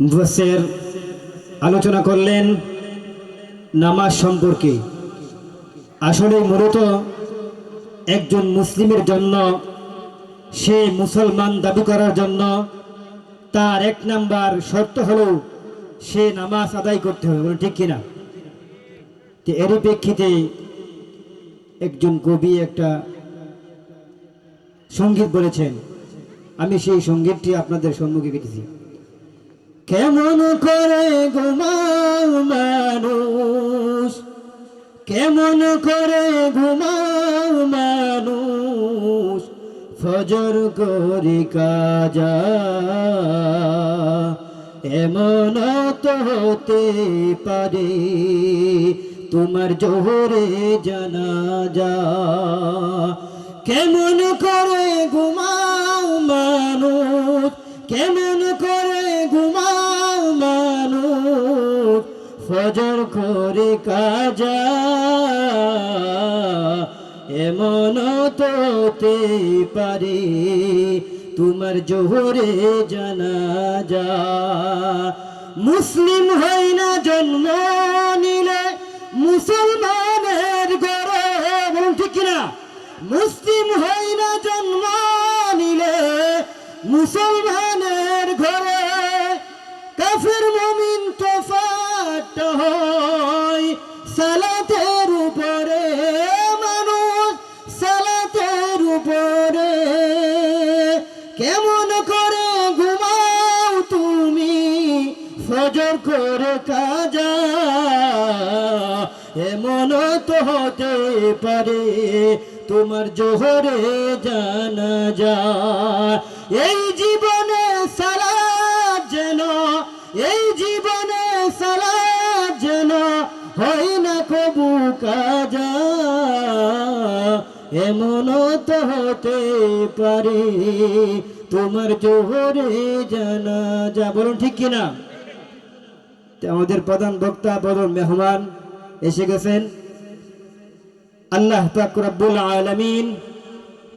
মুফাসসির আলোচনা করলেন নামাজ সম্পর্কে। আসলে মূলত একজন মুসলিমের জন্য, সে মুসলমান দাবি করার জন্য তার এক নাম্বার শর্ত হলো সে নামাজ আদায় করতে হবে, বলে ঠিক কিনা? তো এরই প্রেক্ষিতে একজন কবি একটা সংগীত বলেছেন আমি সেই সঙ্গীতটি আপনাদের সম্মুখে পেতেছি কেমন করে ঘুমাও মানুষ? কেমন করে ঘুমাও মানুষ? ফজর করে কাজা। এমন তো হতে পারে, তোমার জোহরে জানা যা কেমন করে কেমন করে ঘুমাও ফজর করে কাজা। এমন তো হতে পারে, তোমার জোহরে জানা যা মুসলিম হয় না জন্ম নিলে, মুসলমানের বলুন ঠিক কিনা? মুসলিম হয় না মুসলমানের ঘরে কাফের মমিন তোফাট হয়। সালাতের উপরে মানুষ সালাতের উপরে। কেমন করে ঘুমাও তুমি? ফজর করে কাজা এমন তো হতে পারে। তোমার জোহরে জানা যা এই জীবনে সারা যেন, এই জীবনে সারা যেন হয় না কবু কাজা। এমন তো হতে পারে, তোমার জোহরে জানা যা বলুন ঠিক কিনা? আমাদের প্রধান বক্তা বদল মেহমান এসে গেছেন। আল্লাহ পাক রব্বুল আলামিন